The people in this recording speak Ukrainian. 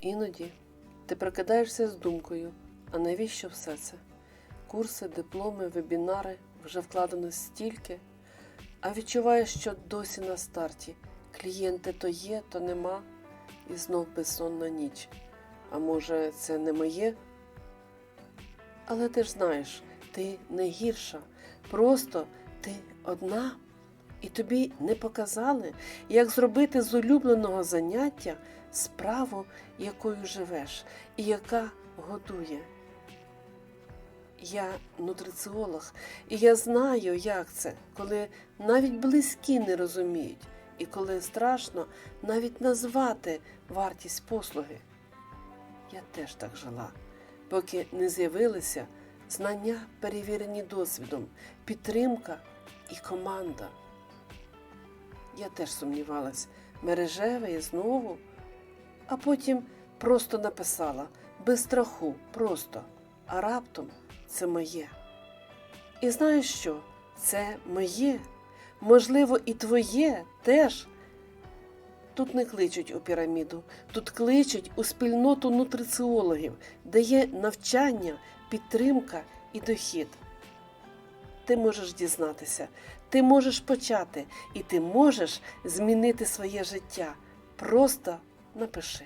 Іноді ти прокидаєшся з думкою, а навіщо все це? Курси, дипломи, вебінари вже вкладено стільки, а відчуваєш, що досі на старті. Клієнти то є, то нема, і знов безсонна ніч. А може, це не моє? Але ти ж знаєш, ти не гірша, просто ти одна, і тобі не показали, як зробити з улюбленого заняття справу, якою живеш, і яка годує. Я нутриціолог, і я знаю, як це, коли навіть близькі не розуміють, і коли страшно навіть назвати вартість послуги. Я теж так жила, поки не з'явилися знання, перевірені досвідом, підтримка і команда. Я теж сумнівалась, мережеве і знову, а потім просто написала без страху, просто, а раптом це моє. І знаєш що? Це моє, можливо, і твоє теж. Тут не кличуть у піраміду, тут кличуть у спільноту нутриціологів, де є навчання, підтримка і дохід. Ти можеш дізнатися, ти можеш почати, і ти можеш змінити своє життя. Просто напиши.